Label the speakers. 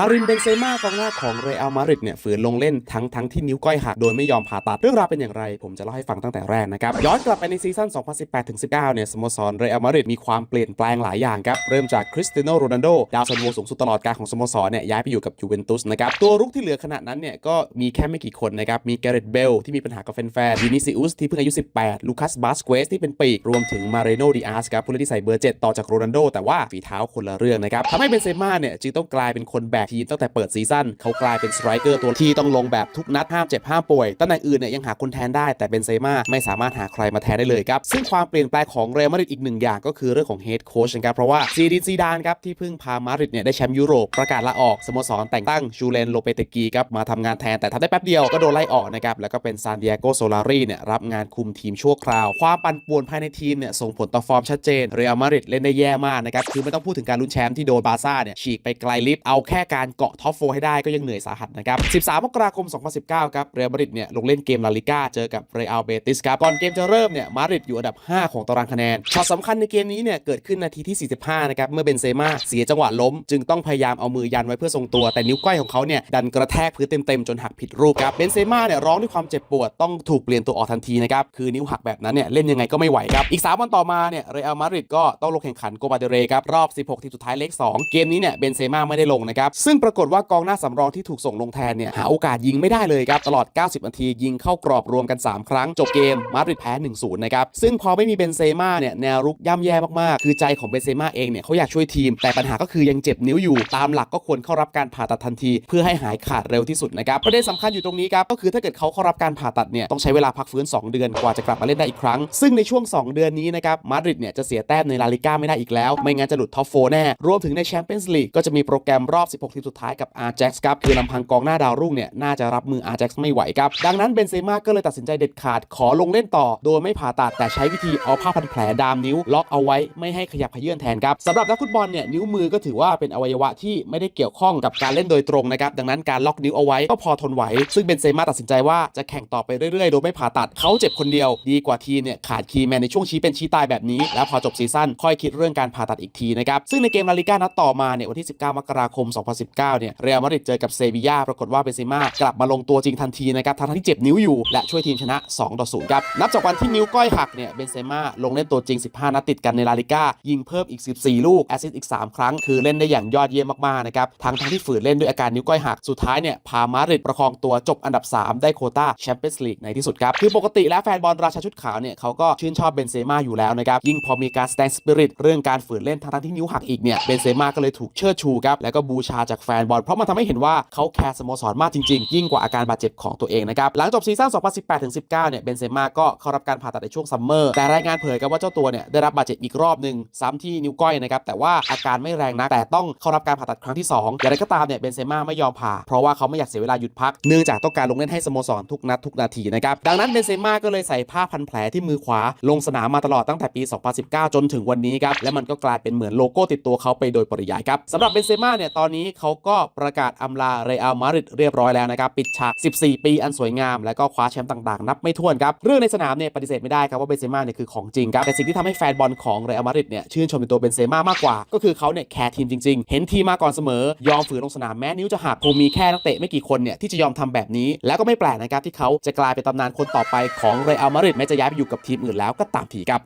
Speaker 1: คาริมเบนเซม่ากองหน้าของเรอัลมาดริดเนี่ยฝืนลงเล่นทั้งทั้งที่นิ้วก้อยหักโดยไม่ยอมผ่าตัดเรื่องราวเป็นอย่างไร ผมจะเล่าให้ฟังตั้งแต่แรกนะครับ ย้อนกลับไปในซีซั่น 2018-19 เนี่ยสโมสรเรอัลมาดริดมีความเปลี่ยนแปลงหลายอย่างครับ เริ่มจากคริสเตียโนโรนัลโดดาวซันโวสูงสุดตลอดการของสโมสรเนี่ยย้ายไปอยู่กับยูเวนตุสนะครับตัวรุกที่เหลือขณะนั้นเนี่ยก็มีแค่ไม่กี่คนนะครับมีแกเรตเบลที่มีปัญหากับแฟนๆวินิซิอุสที่เพิ่งอายุ 18 ลูคัสบาสเกสที่เป็นปีกรวมถึงมาเรโนดิอาสครับผู้เล่นที่ใส่เบอร์7ต่อจากโรนัลโดแต่ว่าฝีเท้าคนละเรื่องนะครับทำให้เบนเซม่าเนี่ยจึงต้องกลายเป็นคนแบกทีมตั้งแต่เปิดซีซั่นเขากลายเป็นสไตรเกอร์ตัวที่ต้องลงแบบทุกนัดห้ามเจ็บห้ามป่วยตำแหน่งอื่นเนี่ยยังหาคนแทนได้แต่เบนเซม่าไม่สามารถหาใครมาแทนได้เลยครับ ซึ่งความเปลี่ยนแปลงของเรอัลมาดริดอีกหนึ่งอย่างก็คือเรื่องของเฮดโค้ชนะครับเพราะว่าซีดินซีดานครับที่เพิ่งพามาดริดเนี่ยได้แชมป์ยุโรปประกาศลาออกสโมสรแต่งตั้งจูเลนโลเปเตกีครับมาทำงานแทนแต่ทำได้แป๊บเดียวก็โดนไล่ออกนะครับแล้วก็เป็นซานดิเอโกโซลารีเนี่ยรับงานคุมทีมชั่วคราว ความปั่นป่วนภายในทีมเนี่ยส่งผลต่อฟอร์มชัดเจนเรอัลมาดริดเล่นได้แย่มากนะครับคือไม่ต้องพูดถึงการลุ้นแชมป์ที่โดนบาซ่าเนี่ยฉีกไปไกลลิฟเอาแค่การเกาะท็อปโฟให้ได้ก็ยังเหนื่อยสาหัสนะครับ 13 มกราคม 2019 ครับ เรอัลมาดริดเนี่ยลงเล่นเกมลาลิก้าเจอกับเรอัลเบติสครับ ก่อนเกมจะเริ่มเนี่ยมาดริดอยู่อันดับ 5 ของตารางคะแนน ช็อตสำคัญในเกมนี้เนี่ยเกิดขึ้นนาทีที่ 45 นะครับ เมื่อเบนเซม่าเสียจังหวะล้ม จึงต้องพยายามเอามือยันไว้เพื่อทรงตัว แต่นิ้วก้อยของเขาเนี่ยดันกระแทกพื้นเต็มๆจนหักผิดรูปครับ เบนเซม่าเนี่ยร้องด้วยความเจ็บปวดต้องถูกเปลี่ยนตัวออกทันทีนะครับ คือนิ้วหักแบบนั้นเนี่ยเล่นยังไงก็ไม่ไหวครับ อีก 3 วันต่อมาเนี่ยเรอัลมาดริดก็ต้องลงแข่งขันโกบาเดเรครับรอบ 16 ทีมสุดท้ายเลข2เกมนี้เนี่ยเบนเซม่าไม่ได้ลงนะครับซึ่งปรากฏว่ากองหน้าสำรองที่ถูกส่งลงแทนเนี่ยหาโอกาสยิงไม่ได้เลยครับตลอด 90 นาทียิงเข้ากรอบรวมกัน 3 ครั้ง จบเกมมาดริดแพ้ 1-0 นะครับ ซึ่งพอไม่มีเบนเซม่าเนี่ยแนวรุกย่ำแย่มาก ๆ คือใจของเบนเซม่าเองเนี่ยเขาอยากช่วยทีม แต่ปัญหาก็คือยังเจ็บนิ้วอยู่ ตามหลักก็ควรเข้ารับการผ่าตัดทันที เพื่อให้หายขาดเร็วที่สุดนะครับประเด็นสำคัญอยู่ตรงนี้ครับก็คือถ้าเกิดเขาเข้ารับการผ่าตัดเนี่ยต้องใช้เวลาพักฟื้น 2 เดือนกว่าจะกลับมาเล่นได้อีกครั้ง ซึ่งในช่วง 2 เดือนนี้นะครับมาดริดเนี่ยจะเสียแต้มในลาลิก้าไม่ได้อีกแล้ว ไม่งั้นจะหลุดท็อปโฟแน่รวมถึงในแชมเปี้ยนส์ลีกก็จะมีโปรแกรมรอบ 16ทีมสุดท้ายกับอาร์แจ็กส์ครับคือลำพังกองหน้าดาวรุ่งเนี่ยน่าจะรับมืออาร์แจ็กส์ไม่ไหวครับดังนั้นเบนเซม่าก็เลยตัดสินใจเด็ดขาดขอลงเล่นต่อ โดยไม่ผ่าตัดแต่ใช้วิธีเอาผ้าพันแผลดามนิ้ว ล็อกเอาไว้ไม่ให้ขยับเขยื่อนแทนครับสำหรับนักฟุตบอลเนี่ยนิ้วมือก็ถือว่าเป็นอวัยวะที่ไม่ได้เกี่ยวข้องกับการเล่นโดยตรงนะครับดังนั้นการล็อกนิ้วเอาไว้ก็พอทนไหวซึ่งเบนเซม่าตัดสินใจว่าจะแข่งต่อไปเรื่อยๆ โดยไม่ผ่าตัดเขาเจ็บคนเดียวดีกว่าทีเนี่ยขาดคีย์แมนในช่วงชี้เป็นชี้ตายแบบนี้ แล้วพอจบซีซั่นค่อยคิดเรื่องการผ่าตัดอีกทีนะครับซึ่งในเกมลาลิก้านัดต่อมาเนี่ยวันที่ 19 มกราคม19 เนี่ย เรอัลมาดริดเจอกับเซบีย่าปรากฏว่าเบนเซม่ากลับมาลงตัวจริงทันทีนะครับทั้งที่เจ็บนิ้วอยู่ และช่วยทีมชนะ 2 ต่อ 0 ครับ นับจากวันที่นิ้วก้อยหักเนี่ยเบนเซม่าลงเล่นตัวจริง 15 นัดติดกันในลาลิก้ายิงเพิ่มอีก 14 ลูกแอสซิสต์อีก 3 ครั้ง คือเล่นได้อย่างยอดเยี่ยมมากๆนะครับทั้งทั้งที่ฝืนเล่นด้วยอาการนิ้วก้อยหักสุดท้ายเนี่ยพามาดริดประคองตัวจบอันดับ 3 ได้โคต้าแชมเปี้ยนส์ลีกในที่สุดครับคือปกติแล้วแฟนบอลราชาชุดขาวเนี่ยเขาก็ชื่นชอบเบนเซม่าอยู่แล้วนะครับยิ่งพอมีการแสดงสปิริตเรื่องการฝืนเล่นทั้งทั้งที่นิ้วหักอีกเนี่ยเบนเซม่าก็เลยถูกเชิดชูครับแล้วก็บูชาจากแฟนบอลเพราะมันทำให้เห็นว่าเขาแคร์สโมสรมากจริงๆ ยิ่งกว่าอาการบาดเจ็บของตัวเองนะครับหลังจบซีซั่น 2018-19 เนี่ยเบนเซม่าก็เข้ารับการผ่าตัดในช่วงซัมเมอร์แต่รายงานเผยครับว่าเจ้าตัวเนี่ยได้รับบาดเจ็บอีกรอบหนึ่งซ้ำที่นิ้วก้อยนะครับแต่ว่าอาการไม่แรงนักแต่ต้องเข้ารับการผ่าตัดครั้งที่2อย่างไรก็ตามเนี่ยเบนเซม่าไม่ยอมผ่าเพราะว่าเขาไม่อยากเสียเวลาหยุดพักเนื่องจากต้องการลงเล่นให้สโมสรทุกนัดทุกนาทีนะครับดังนั้นเบนเซม่าก็เลยใส่ผ้าพันแผลที่มือขวาลงสนามมาตลอดตั้งแต่ปี 2019 จนถึงวันนี้ครับและมันก็กลายเป็นเหมือนโลโก้ติดตัวเขาไปโดยปริยายครับสำหรับเบนเซม่าเนี่ยตอนนี้เขาก็ประกาศอำลาเรอัลมาดริดเรียบร้อยแล้วนะครับ ปิดฉาก 14 ปีอันสวยงาม และก็คว้าแชมป์ต่างๆ นับไม่ถ้วนครับ เรื่องในสนามเนี่ยปฏิเสธไม่ได้ครับว่าเบนเซม่าเนี่ยคือของจริงครับ แต่สิ่งที่ทำให้แฟนบอลของเรอัลมาดริดเนี่ยชื่นชมในตัวเบนเซม่ามากกว่า ก็คือเขาเนี่ยแคร์ทีมจริงๆ เห็นทีมมาก่อนเสมอ ยอมฝืนลงสนามแม้นิ้วจะหักคงมีแค่นักเตะไม่กี่คนเนี่ยที่จะยอมทำแบบนี้ แล้วก็ไม่แปลกนะครับที่เขาจะกลายเป็นตำนานคนต่อไปของเรอัลมาดริดแม้จะย้ายไปอยู่กับทีมอื่นแล้วก็ตามทีครับ